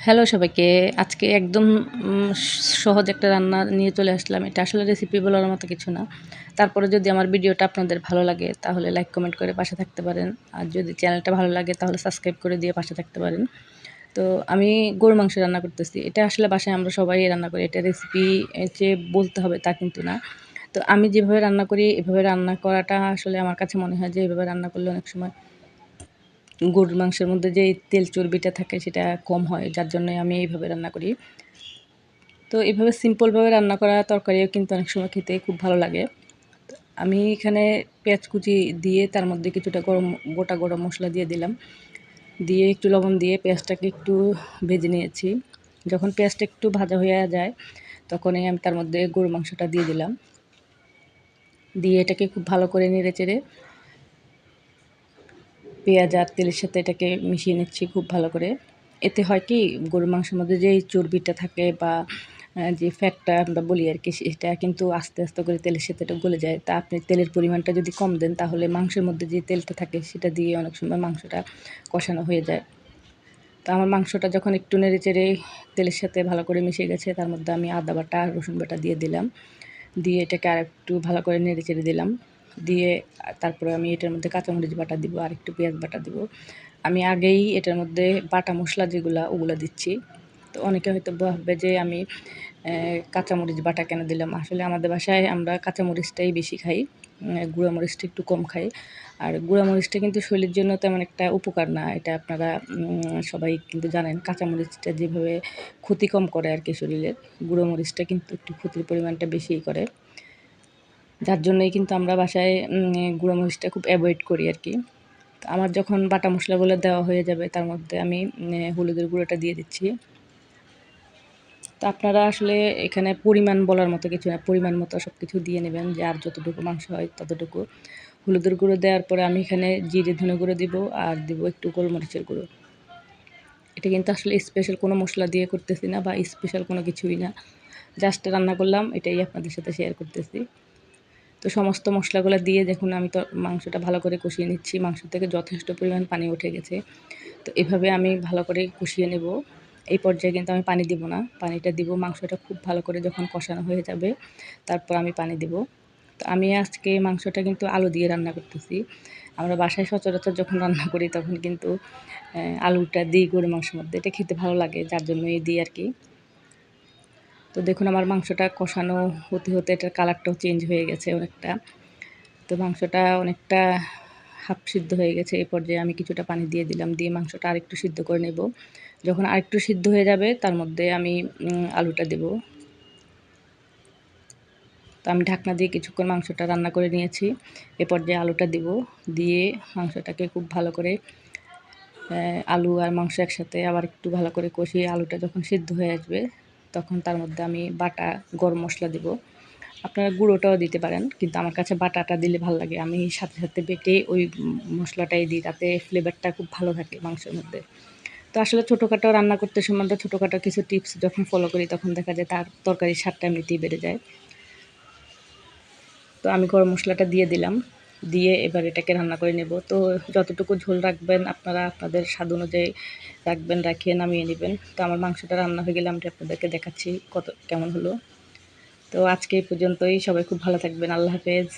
Hello সবাইকে। আজকে একদম সহজ একটা রান্না নিয়ে চলে আসলাম। এটা আসলে রেসিপি বলার মতো কিছু না। তারপরে যদি আমার ভিডিওটা আপনাদের ভালো লাগে, তাহলে লাইক কমেন্ট করে পাশে থাকতে পারেন। আর যদি চ্যানেলটা ভালো লাগে, তাহলে সাবস্ক্রাইব করে দিয়ে পাশে থাকতে পারেন। তো আমি গরু মাংস রান্না করতেছি। এটা আসলে বাসায় আমরা সবাই রান্না করি। এটা রেসিপি যে বলতে হবে তা কিন্তু না। তো আমি যেভাবে রান্না করি, এভাবে রান্না করাটা আসলে আমার কাছে মনে হয় যে, এভাবে রান্না করলে অনেক সময় গরুর মাংসের মধ্যে যে তেল চর্বিটা থাকে সেটা কম হয়, যার জন্যই আমি এইভাবে রান্না করি। তো এইভাবে সিম্পলভাবে রান্না করা তরকারিও কিন্তু অনেক সময় খেতে খুব ভালো লাগে। আমি এখানে পেঁয়াজ কুচি দিয়ে তার মধ্যে কিছুটা গরম, গোটা গরম মশলা দিয়ে দিলাম। দিয়ে একটু লবণ দিয়ে পেঁয়াজটাকে একটু ভেজে নিয়েছি। যখন পেঁয়াজটা একটু ভাজা হয়ে যায়, তখনই আমি তার মধ্যে গরু মাংসটা দিয়ে দিলাম। দিয়ে এটাকে খুব ভালো করে নেড়ে চেড়ে পেঁয়াজ আর তেলের সাথে এটাকে মিশিয়ে নিচ্ছি খুব ভালো করে। এতে হয় কি, গরুর মাংসের মধ্যে যে চর্বিটা থাকে বা যে ফ্যাটটা আমরা বলি আর কি, সেটা কিন্তু আস্তে আস্তে করে তেলের সাথে এটা গলে যায়। তা আপনি তেলের পরিমাণটা যদি কম দেন, তাহলে মাংসের মধ্যে যে তেলটা থাকে, সেটা দিয়ে অনেক সময় মাংসটা কষানো হয়ে যায়। তো আমার মাংসটা যখন একটু নেড়ে চেড়ে তেলের সাথে ভালো করে মিশে গেছে, তার মধ্যে আমি আদা বাটা রসুন বাটা দিয়ে দিলাম। দিয়ে এটাকে আর একটু ভালো করে নেড়ে চেড়ে দিলাম। দিয়ে তারপরে আমি এটার মধ্যে কাঁচামরিচ বাটা দিব আর একটু পেঁয়াজ বাটা দিব। আমি আগেই এটার মধ্যে বাটা মশলা যেগুলো, ওগুলো দিচ্ছি। তো অনেকে হয়তো ভাববে যে আমি কাঁচামরিচ বাটা কেন দিলাম? আসলে আমাদের বাসায় আমরা কাঁচামরিচটাই বেশি খাই গুঁড়া মরিচটা একটু কম খাই। আর গুঁড়া মরিচটা কিন্তু শরীরের জন্য তেমন একটা উপকার না, এটা আপনারা সবাই কিন্তু জানেন, কাঁচামরিচটা যেভাবে ক্ষতি কম করে আর কি শরীরের গুঁড়ো মরিচটা কিন্তু একটু ক্ষতির পরিমাণটা বেশিই করে। যার জন্যই কিন্তু আমরা বাসায় গুঁড়ো মরিচটা খুব অ্যাভয়েড করি আর কি। আমার যখন বাটা মশলাগুলো দেওয়া হয়ে যাবে, তার মধ্যে আমি হলুদের গুঁড়োটা দিয়ে দিচ্ছি। তো আপনারা আসলে এখানে পরিমাণ বলার মতো কিছু না, পরিমাণ মতো সব কিছু দিয়ে নেবেন, যে আর যতটুকু মাংস হয় ততটুকু। হলুদের গুঁড়ো দেওয়ার পরে আমি এখানে জিরে ধনে গুঁড়ো দিব, আর দিব একটু গোলমরিচের গুঁড়ো। এটা কিন্তু আসলে স্পেশাল কোনো মশলা দিয়ে করতেছি না বা স্পেশাল কোনো কিছুই না। জাস্ট রান্না করলাম, এটাই আপনাদের সাথে শেয়ার করতেছি। তো সমস্ত মশলাগুলো দিয়ে দেখুন আমি তো মাংসটা ভালো করে কষিয়ে নিচ্ছি। মাংস থেকে যথেষ্ট পরিমাণ পানি উঠে গেছে। তো এভাবে আমি ভালো করে কষিয়ে নেব। এই পর্যায়ে কিন্তু আমি পানি দিব না। পানিটা দিব, মাংসটা খুব ভালো করে যখন কষানো হয়ে যাবে, তারপর আমি পানি দেব। তো আমি আজকে মাংসটা কিন্তু আলু দিয়ে রান্না করতেছি। আমরা বাসায় সচরাচর যখন রান্না করি তখন কিন্তু আলুটা দিই গরু মাংসের মধ্যে। এটা খেতে ভালো লাগে, যার জন্য এই দিই আর কি। তো দেখুন আমার মাংসটা কষানো হতে হতে এটার কালারটাও চেঞ্জ হয়ে গেছে অনেকটা। তো মাংসটা অনেকটা হাফ সিদ্ধ হয়ে গেছে, এই পর্যায়ে আমি কিছুটা পানি দিয়ে দিলাম, দিয়ে মাংসটা আরেকটু সিদ্ধ করে নেব। যখন আরেকটু সিদ্ধ হয়ে যাবে, তার মধ্যে আমি আলুটা দেব। তো আমি ঢাকনা দিয়ে কিছুক্ষণ মাংসটা রান্না করে নিয়েছি, এ পর্যায়ে আলুটা দেব, দিয়ে মাংসটাকে খুব ভালো করে আলু আর মাংস একসাথে আবার একটু ভালো করে কষিয়ে আলুটা যখন সিদ্ধ হয়ে আসবে তখন তার মধ্যে আমি বাটা, গরম মশলা দিব। আপনারা গুঁড়োটাও দিতে পারেন, কিন্তু আমার কাছে বাটাটা দিলে ভালো লাগে। আমি সাথে সাথে বেটে ওই মশলাটাই দিই, তাতে ফ্লেভারটা খুব ভালো থাকে মাংসের মধ্যে। তো আসলে ছোটোখাটো রান্না করতে সময় ছোটোখাটো কিছু টিপস যখন ফলো করি, তখন দেখা যায় তার তরকারির স্বাদটা এমনিতেই বেড়ে যায়। তো আমি গরম মশলাটা দিয়ে দিলাম। দিয়ে এবার এটাকে রান্না করে নেব। তো যতটুকু ঝোল রাখবেন, আপনারা আপনাদের স্বাদ অনুযায়ী রাখবেন, রাখিয়ে নামিয়ে নেবেন। তো আমার মাংসটা রান্না হয়ে গেলে আমি আপনাদেরকে দেখাচ্ছি কত, কেমন হলো। তো আজকে এই পর্যন্তই। সবাই খুব ভালো থাকবেন। আল্লাহ হাফেজ।